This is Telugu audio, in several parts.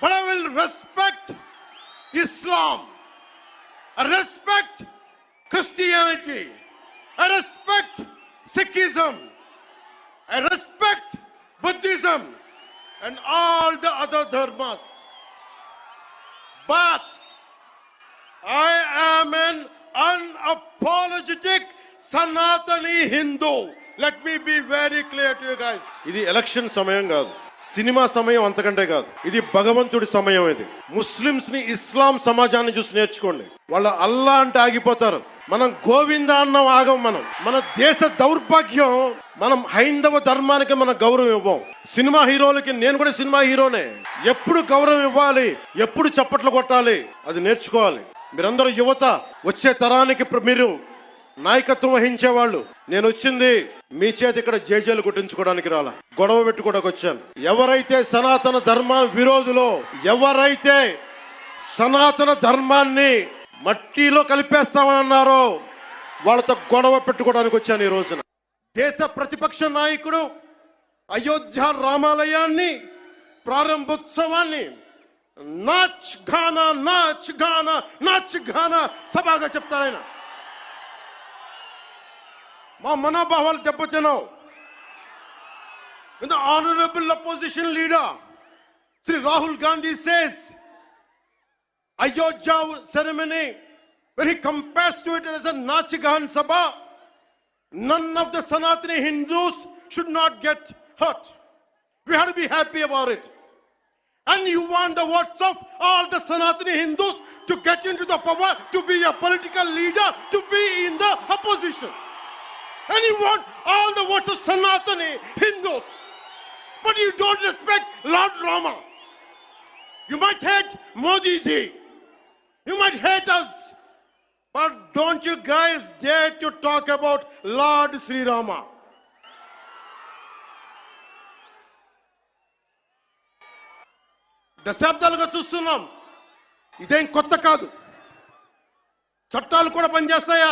But I will respect Islam. I respect Christianity. I respect Sikhism. I respect Buddhism and all the other dharmas. But I am an unapologetic Sanatani Hindu. Let me be very clear to you guys. ఇది ఎలక్షన్ సమయం కాదు సినిమా సమయం అంతకంటే కాదు. ఇది భగవంతుడి సమయం ఇది. ముస్లిమ్స్ని ఇస్లాం సమాజాన్ని చూసి నేర్చుకోండి. వాళ్ళు అల్లా అంటే ఆగిపోతారు. మనం గోవింద అన్నం ఆగం మనం. మన దేశ దౌర్భాగ్యం మనం హైందవ ధర్మానికి మన గౌరవం ఇవ్వం. సినిమా హీరోలకి నేను కూడా సినిమా హీరోనే. ఎప్పుడు గౌరవం ఇవ్వాలి? ఎప్పుడు చప్పట్లు కొట్టాలి? అది నేర్చుకోవాలి. మీరందరూ యువత వచ్చే తరానికి మీరు నాయకత్వం వహించే వాళ్ళు నేను వచ్చింది మీ చేతి ఇక్కడ జేజేలు కొట్టించుకోవడానికి రాలా. గొడవ పెట్టుకోవడానికి వచ్చాను. ఎవరైతే సనాతన ధర్మ విరోధులో ఎవరైతే సనాతన ధర్మాన్ని మట్టిలో కలిపేస్తామని అన్నారో వాళ్ళతో గొడవ పెట్టుకోవడానికి వచ్చాను ఈ రోజున. దేశ ప్రతిపక్ష నాయకుడు అయోధ్య రామాలయాన్ని ప్రారంభోత్సవాన్ని నాచ్ ఘానా నాచ్ ఘానా నాచ్ ఘానా సభగా చెప్తారాయన మా మనోభావాలు దెబ్బతిన్నావు The honorable opposition leader, Sri Rahul Gandhi says, Ayodhya ceremony, when he compares to it as a Nachigan Sabha, none of the Sanatani Hindus should not get hurt. We have to be happy about it. And you want the votes of all the Sanatani Hindus to get into the power, to be a political leader, to be in the opposition. And you want all the votes of Sanatani Hindus. But you don't respect Lord Rama. You might hate Modi ji. You might hate us. But don't you guys dare to talk about Lord Sri Rama. దశాబ్దాలుగా చూస్తున్నాం ఇదేం కొత్త కాదు చట్టాలు కూడా పనిచేస్తాయా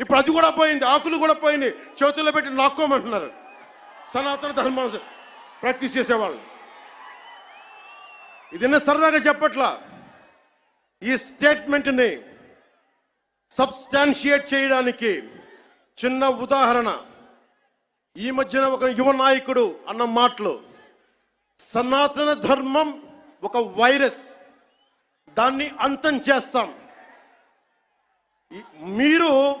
ఇప్పుడు అది కూడా పోయింది ఆకులు కూడా పోయింది చేతుల్లో పెట్టి నాక్కోమంటున్నారు. సనాతన ధర్మం ప్రాక్టీస్ చేసేవాళ్ళు. ఇది సరదాగా చెప్పట్లా. ఈ స్టేట్మెంట్ని సబ్స్టాన్షియేట్ చేయడానికి చిన్న ఉదాహరణ. ఈ మధ్యన ఒక యువ నాయకుడు అన్న మాటలు. సనాతన ధర్మం ఒక వైరస్. దాన్ని అంతం చేస్తాం. మీరు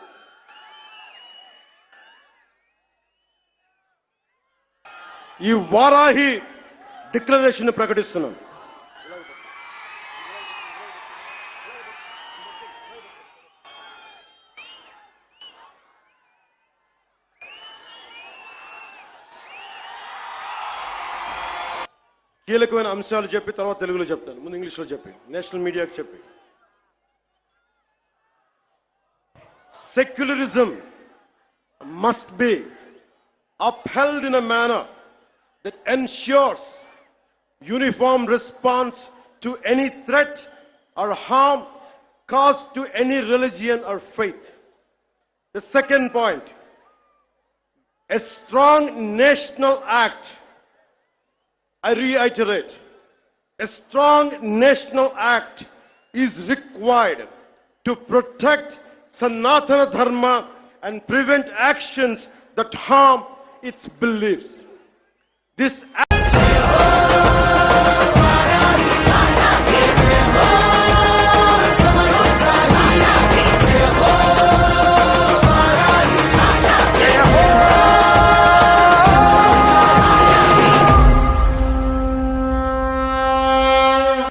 ఈ వారాహి డిక్లరేషన్ ప్రకటిస్తున్నాం. కీలకమైన అంశాలు చెప్పి తర్వాత తెలుగులో చెప్తాను. ముందు ఇంగ్లీష్లో చెప్పి నేషనల్ మీడియాకి చెప్పి secularism must be upheld in a manner that ensures uniform response to any threat or harm caused to any religion or faith. The second point, a strong national act. I reiterate, a strong national act is required to protect Sanatana Dharma and prevent actions that harm its beliefs. This